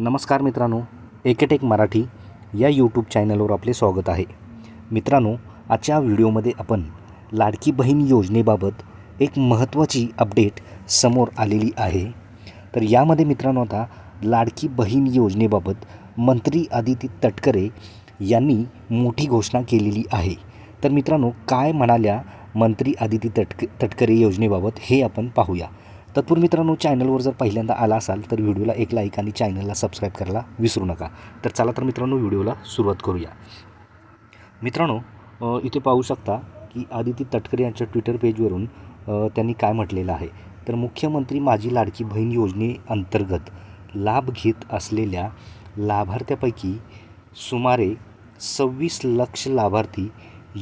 नमस्कार मित्रांनो एकेटेक मराठी या यूट्यूब चॅनलवर आपले स्वागत आहे. मित्रांनो आजच्या व्हिडिओमध्ये आपण लाडकी बहीण योजनेबाबत एक महत्त्वाची अपडेट समोर आलेली आहे. तर यामध्ये मित्रांनो आता लाडकी बहीण योजनेबाबत मंत्री आदिती तटकरे यांनी मोठी घोषणा केलेली आहे. तर मित्रांनो काय म्हणाल्या मंत्री आदिती तटक तटकरे योजनेबाबत हे आपण पाहूया. तत्पूर्वी मित्रांनो चॅनलवर जर पहिल्यांदा आला असाल तर व्हिडिओला एक लाईक आणि चॅनलला सबस्क्राईब करायला विसरू नका. तर चला तर मित्रांनो व्हिडिओला सुरुवात करूया. मित्रांनो इथे पाहू शकता की आदिती तटकरे यांच्या ट्विटर पेजवरून त्यांनी काय म्हटलेलं आहे? तर मुख्यमंत्री माझी लाडकी बहीण योजनेअंतर्गत लाभ घेत असलेल्या लाभार्थ्यापैकी सुमारे सव्वीस लक्ष लाभार्थी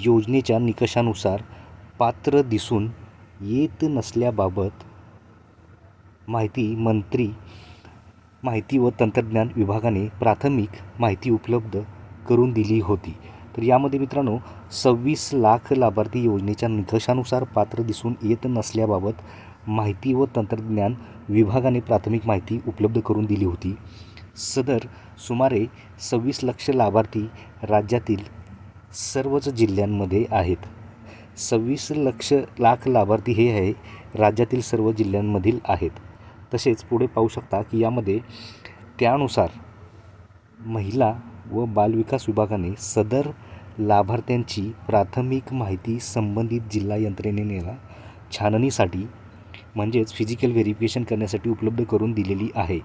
योजनेच्या निकषानुसार पात्र दिसून येत नसल्याबाबत माहिती मंत्री माहिती व तंत्रज्ञान विभागाने प्राथमिक माहिती उपलब्ध करून दिली होती. तर यामध्ये मित्रांनो सव्वीस लाख लाभार्थी योजनेच्या निकषानुसार पात्र दिसून येत नसल्याबाबत माहिती व तंत्रज्ञान विभागाने प्राथमिक माहिती उपलब्ध करून दिली होती. सदर सुमारे सव्वीस लक्ष लाभार्थी राज्यातील सर्वच जिल्ह्यांमध्ये आहेत. सव्वीस लक्ष लाख लाभार्थी हे आहे राज्यातील सर्व जिल्ह्यांमधील आहेत. तसेच पुढे पाहू शकता की यामध्ये त्यानुसार महिला व बालविकास विभागाने सदर लाभार्थ्यांची प्राथमिक माहिती संबंधित जिल्हा यंत्रणेला छाननीसाठी म्हणजेच फिजिकल व्हेरिफिकेशन करण्यासाठी उपलब्ध करून दिलेली आहे.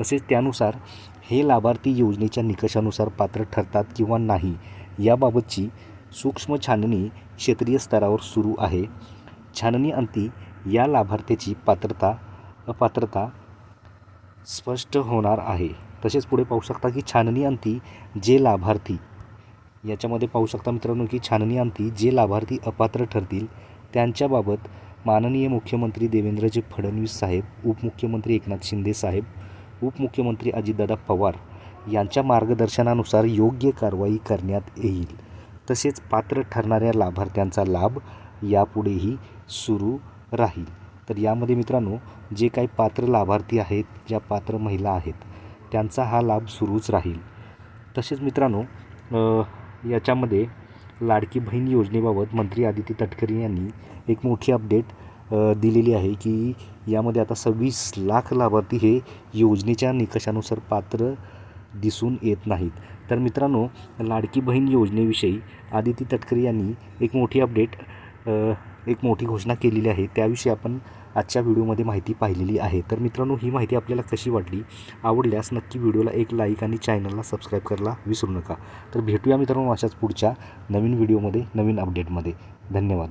तसेच त्यानुसार हे लाभार्थी योजनेच्या निकषानुसार पात्र ठरतात किंवा नाही याबाबतची सूक्ष्म छाननी क्षेत्रीय स्तरावर सुरू आहे. छाननी अंती या लाभार्थ्याची पात्रता अपात्रता स्पष्ट होणार आहे. तसेच पुढे पाहू शकता की छाननी अंती जे लाभार्थी याच्यामध्ये पाहू शकता मित्रांनो की छाननी अंती जे लाभार्थी अपात्र ठरतील त्यांच्याबाबत माननीय मुख्यमंत्री देवेंद्रजी फडणवीस साहेब उपमुख्यमंत्री एकनाथ शिंदे साहेब उपमुख्यमंत्री अजितदादा पवार यांच्या मार्गदर्शनानुसार योग्य कारवाई करण्यात येईल. तसेच पात्र ठरणाऱ्या लाभार्थ्यांचा लाभ यापुढेही सुरू राहील. तर यामध्ये मित्रांनो जे काही पात्र लाभार्थी आहेत ज्या पात्र महिला आहेत त्यांचा हा लाभ सुरूच राहील. तसेच मित्रांनो याच्यामध्ये लाडकी बहीण योजनेबाबत मंत्री आदिती तटकरे यांनी एक मोठी अपडेट दिलेली आहे की यामध्ये आता सव्वीस लाख लाभार्थी हे योजनेच्या निकषानुसार पात्र दिसून येत नाहीत. तर मित्रांनो लाडकी बहीण योजनेविषयी आदिती तटकरे यांनी एक मोठी अपडेट एक मोठी घोषणा केलेली आहे. त्याविषयी आपण आजच्या व्हिडिओमध्ये माहिती पाहिलेली आहे. तर मित्रांनो ही माहिती आपल्याला कशी वाटली आवडल्यास नक्की व्हिडिओला एक लाईक आणि चॅनलला सबस्क्राईब करायला विसरू नका. तर भेटूया मित्रांनो अशाच पुढच्या नवीन व्हिडिओमध्ये नवीन अपडेटमध्ये धन्यवाद.